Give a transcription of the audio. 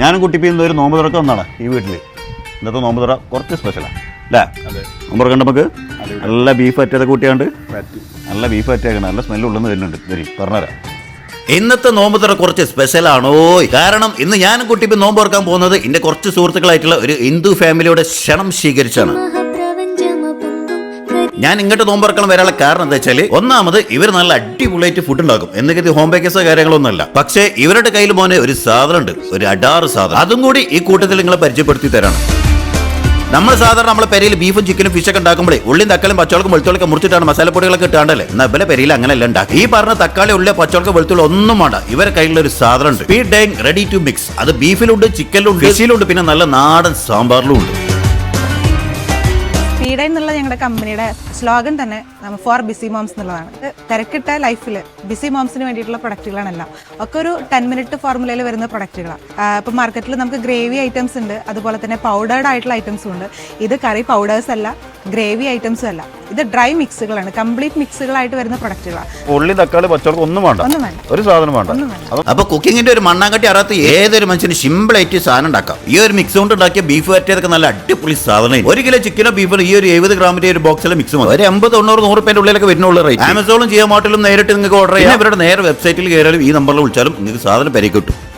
ഞാനും കുട്ടിപ്പിന്ന് ഒരു നോമ്പ് തുറക്കം വന്നാണ് ഈ വീട്ടിൽ ഇന്നത്തെ നോമ്പ് തുറ കുറച്ച് സ്പെഷ്യലാണ് അല്ലേ? അതെ. നോമ്പ് തുറക്കണ്ട നമുക്ക്? നല്ല ബീഫ് അറ്റൊക്കെ കൂട്ടിയാണ്ട്? നല്ല ബീഫ് അറ്റേക്കണം നല്ല സ്മെല്ല് ഉള്ളെന്ന് വരുന്നുണ്ട്. വരി പറഞ്ഞുതരാം. ഇന്നത്തെ നോമ്പ് തുറ കുറച്ച് സ്പെഷ്യൽ ആണോ കാരണം ഇന്ന് ഞാനും കുട്ടിപ്പ് നോമ്പ് തുറക്കാൻ പോകുന്നത് എന്റെ കുറച്ച് സുഹൃത്തുക്കളായിട്ടുള്ള ഒരു ഹിന്ദു ഫാമിലിയുടെ ക്ഷണം സ്വീകരിച്ചാണ്. ഞാൻ ഇങ്ങോട്ട് നോമ്പറക്കണം വരാനുള്ള കാരണം എന്താ വെച്ചാൽ ഒന്നാമത് ഇവർ നല്ല അടിപൊളിയായിട്ട് ഫുഡ് ഉണ്ടാക്കും. എന്ന് കരുതി ഹോം ബേക്കേഴ്സോ കാര്യങ്ങളൊന്നുമല്ല. പക്ഷേ ഇവരുടെ കയ്യിൽ മോനെ ഒരു സാധനം ഉണ്ട് ഒരു അഡാറ് സാധനം. അതും കൂടി ഈ കൂട്ടത്തിൽ നിങ്ങളെ പരിചയപ്പെടുത്തി തരാണ്. നമ്മൾ സാധാരണ നമ്മളെ പെരയിൽ ബീഫും ചിക്കനും ഫിഷൊക്കെ ഉണ്ടാക്കുമ്പോഴേ ഉള്ളിയും തക്കാളിയും പച്ചവളക്കും വെളുത്തുള്ളിയൊക്കെ മുറിച്ചിട്ടാണ് മസാലപ്പൊടികളൊക്കെ ഇട്ടാണ്ടല്ലേ? എന്നാൽ ഇവരെ പെരയിൽ അങ്ങനെയല്ല ഉണ്ടാക്കി ഈ പറഞ്ഞ തക്കാളി ഉള്ളി പച്ചവളക്ക് വെളുത്തുള്ളി ഒന്നും വേണ്ട. ഇവരെ കയ്യിലുള്ള ഒരു സാധനം ഉണ്ട് റെഡി ടു മിക്സ് അത് ബീഫിലുണ്ട് ചിക്കനിലുണ്ട് ഫിഷിലുണ്ട് പിന്നെ നല്ല നാടൻ സാമ്പാറിലും ഉണ്ട്. സ്പീഡ് എന്നുള്ള ഞങ്ങളുടെ കമ്പനിയുടെ സ്ലോഗൻ തന്നെ ഫോർ ബിസി മോംസ് എന്നുള്ളതാണ്. തിരക്കിട്ട ലൈഫിൽ ബിസി മോംസിന് വേണ്ടിയിട്ടുള്ള പ്രൊഡക്റ്റുകളാണെല്ലാം. ഒക്കെ ഒരു ടെൻ മിനിറ്റ് ഫോർമുലയിൽ വരുന്ന പ്രൊഡക്റ്റുകളാണ് ഇപ്പോൾ മാർക്കറ്റിൽ നമുക്ക് ഗ്രേവി ഐറ്റംസ് ഉണ്ട് അതുപോലെ തന്നെ പൗഡേർഡ് ആയിട്ടുള്ള ഐറ്റംസും ഉണ്ട്. ഇത് കറി പൗഡേഴ്സ് അല്ല ഗ്രേവി ഐറ്റംസും അല്ല. ഇത് ഡ്രൈ മിക്സുകളാണ്. കംപ്ലീറ്റ് മിക്സുകളായിട്ട് വരുന്ന പ്രൊഡക്റ്റുകളാണ് ഉള്ളി തക്കാളി പച്ചവടം ഒന്നും വേണ്ട. ഒന്നും വേണ്ട. ഒരു സാധനം വേണ്ട. അപ്പൊ കുക്കിങ്ങിന്റെ ഒരു മണ്ണാങ്കട്ടി അറിയാത്ത ഏതൊരു മനുഷ്യന് സിമ്പിൾ ആയിട്ട് സാധനം ഉണ്ടാക്കാം. ഈ ഒരു മിക്സ് കൊണ്ട് ഉണ്ടാക്കിയ ബീഫ് വരട്ടിയതൊക്കെ നല്ല അടിപൊളി സാധനം ഒരു കിലോ ചിക്കനോ ബീഫോ ഈ ഒരു എഴുപത് ഗ്രാമിന്റെ ഒരു ബോക്സിലെ മിക്സ് മതി. ഒരു എൺപത് തൊണ്ണൂറ് നൂറ് പേരുടെ ഉള്ളിലൊക്കെ വരുന്നുള്ളൂ റേറ്റ് ആമസോണും ജിയോ മാർട്ടിലും നേരിട്ട് നിങ്ങൾക്ക് ഓർഡർ ചെയ്യാം. ഇവരുടെ നേരെ വെബ്സൈറ്റിൽ കയറിയാലും ഈ നമ്പറിൽ വിളിച്ചാലും നിങ്ങൾക്ക് സാധനം പരിക്കിട്ടും കിട്ടും.